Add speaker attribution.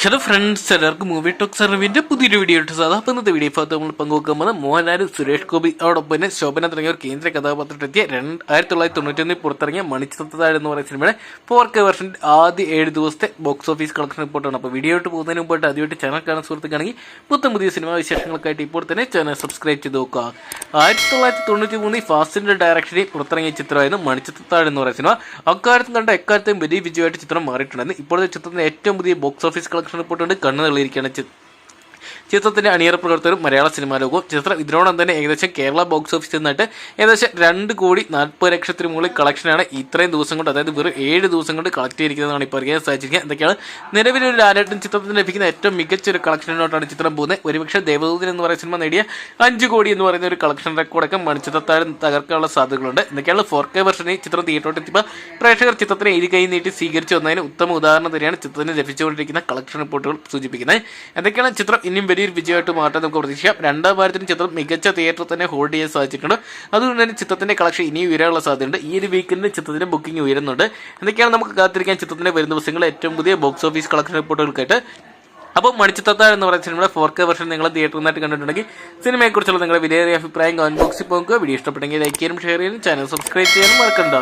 Speaker 1: Hello friends എല്ലാവർക്കും movie talk സർവിന്റെ പുതിയൊരു വീഡിയോ ഇട്ട് സാധാ അപ്പം ഇന്നത്തെ വീഡിയോ ഭാഗത്ത് നമ്മൾ പങ്കുവെക്കാൻ പോകുന്നത് മോഹൻലാൽ സുരേഷ് ഗോപി. അതോടൊപ്പം തന്നെ ശോഭന തുടങ്ങിയ ഒരു കേന്ദ്ര കഥാപാത്രത്തെത്തിയ രണ്ട് ആയിരത്തി തൊള്ളായിരത്തി തൊണ്ണൂറ്റൊന്നിൽ പുറത്തിറങ്ങിയ മണിച്ചിത്രത്താഴ് എന്ന് പറയുന്ന സിനിമയുടെ ഫോർ കെ വെർഷൻ ആദ്യ ഏഴ് ദിവസത്തെ ബോക്സ് ഓഫീസ് കളക്ഷൻ റിപ്പോർട്ടാണ് അപ്പോൾ വീഡിയോ ഇട്ട് പോകുന്നതിന് മുമ്പായിട്ട് ആദ്യമായിട്ട് ചാനൽ കാണാൻ സുഹൃത്തുക്കാണെങ്കിൽ പുത്തം പുതിയ സിനിമാ വിശേഷങ്ങൾക്കായിട്ട് ഇപ്പോൾ തന്നെ ചാനൽ സബ്സ്ക്രൈബ് ചെയ്ത് നോക്കുക. ആയിരത്തി തൊള്ളായിരത്തി തൊണ്ണൂറ്റി മൂന്നിൽ ഫാസ്റ്റിന്റെ ഡയറക്ഷനിൽ പുറത്തിറങ്ങിയ ചിത്രമായിരുന്നു മണിച്ചിത്രത്താഴ് എന്ന് പറയുന്ന സിനിമ അക്കാലത്തും കണ്ട എക്കാലത്തെയും വലിയ വിജയമായിട്ട് ചിത്രം മാറിയിട്ടുണ്ടായിരുന്നു ഇപ്പോഴത്തെ ചിത്രത്തിന്റെ ഏറ്റവും പുതിയ ബോക്സ് ഓഫീസ് കളക്ഷൻ റിപ്പോർട്ട് കൊണ്ട് കണ്ണു തള്ളിയിരിക്കുകയാണ് ചിത്രത്തിന്റെ അണിയറ പ്രവർത്തകരും മലയാള സിനിമാ ലോകവും. ചിത്രം ഇതിനോടൊപ്പം തന്നെ ഏകദേശം കേരള ബോക്സ് ഓഫീസിൽ നിന്നിട്ട് ഏകദേശം രണ്ട് കോടി നാൽപ്പത് ലക്ഷത്തിന് മുകളിൽ കളക്ഷനാണ് ഇത്രയും ദിവസം കൊണ്ട് അതായത് വെറും ഏഴ് ദിവസം കൊണ്ട് കളക്ട് ചെയ്തിരിക്കുന്നതാണ് ഇപ്പോൾ അറിയാൻ സാധിച്ചിരിക്കുന്നത്. എന്തൊക്കെയാണ്? നിലവിൽ ഒരു ലാലേട്ടൻ ചിത്രത്തിന് ലഭിക്കുന്ന ഏറ്റവും മികച്ച ഒരു കളക്ഷനിലോട്ടാണ് ചിത്രം പോകുന്നത്. ഒരുപക്ഷെ ദേവദൂതൻ എന്ന് പറയുന്ന സിനിമ നേടിയ അഞ്ച് കോടി എന്ന് പറയുന്ന ഒരു കളക്ഷൻ റെക്കോർഡൊക്കെ മണിച്ചിത്രത്താഴം തകർക്കാനുള്ള സാധ്യതകളുണ്ട്. എന്തൊക്കെയാണ്? ഫോർ കെ വെർഷനിൽ ചിത്രം തിയേറ്ററോട്ട് എത്തിയപ്പോൾ പ്രേക്ഷകർ ചിത്രത്തിനെ ഇരു കൈ നീട്ടി സ്വീകരിച്ചു. വന്നതിന് ഉത്തമ ഉദാഹരണം തന്നെയാണ് ചിത്രത്തിന് ലഭിച്ചുകൊണ്ടിരിക്കുന്ന കളക്ഷൻ റിപ്പോർട്ടുകൾ സൂചിപ്പിക്കുന്നത്. എന്തൊക്കെയാണ് ചിത്രം ഇനിയും വലിയൊരു വിജയമായിട്ട് മാറ്റാൻ നമുക്ക് പ്രതീക്ഷിക്കാം. രണ്ടാം വാരത്തിന് ചിത്രം മികച്ച തിയേറ്റർ തന്നെ ഹോൾഡ് ചെയ്യാൻ സാധിച്ചിട്ടുണ്ട്. അതുകൊണ്ട് തന്നെ ചിത്രത്തിന്റെ കളക്ഷൻ ഇനിയും ഉയരാനുള്ള സാധ്യതയുണ്ട്. ഈ ഒരു വീക്കിന് ചിത്രത്തിന്റെ ബുക്കിംഗ് ഉയരുന്നുണ്ട്. എന്തൊക്കെയാണ് നമുക്ക് കാത്തിരിക്കാൻ ചിത്രത്തിന്റെ വരുന്ന ദിവസങ്ങളിൽ ഏറ്റവും പുതിയ ബോക്സ് ഓഫീസ് കളക്ഷൻ റിപ്പോർട്ടുകൾക്കായിട്ട് അപ്പോൾ മണിച്ചത്താ എന്ന് പറയുന്ന സിനിമയുടെ ഫോർ കെ വെർഷൻ നിങ്ങൾ തിയേറ്ററിൽ നിന്നായിട്ട് കണ്ടിട്ടുണ്ടെങ്കിൽ സിനിമയെക്കുറിച്ചുള്ള നിങ്ങളുടെ വിലയേറിയ അഭിപ്രായം കമന്റ് ബോക്സിൽ പോകുക വീഡിയോ ഇഷ്ടപ്പെട്ടെങ്കിൽ ലൈക്ക് ചെയ്യാനും ഷെയർ ചെയ്യാനും ചാനൽ സബ്സ്ക്രൈബ് ചെയ്യാനും മറക്കണ്ട.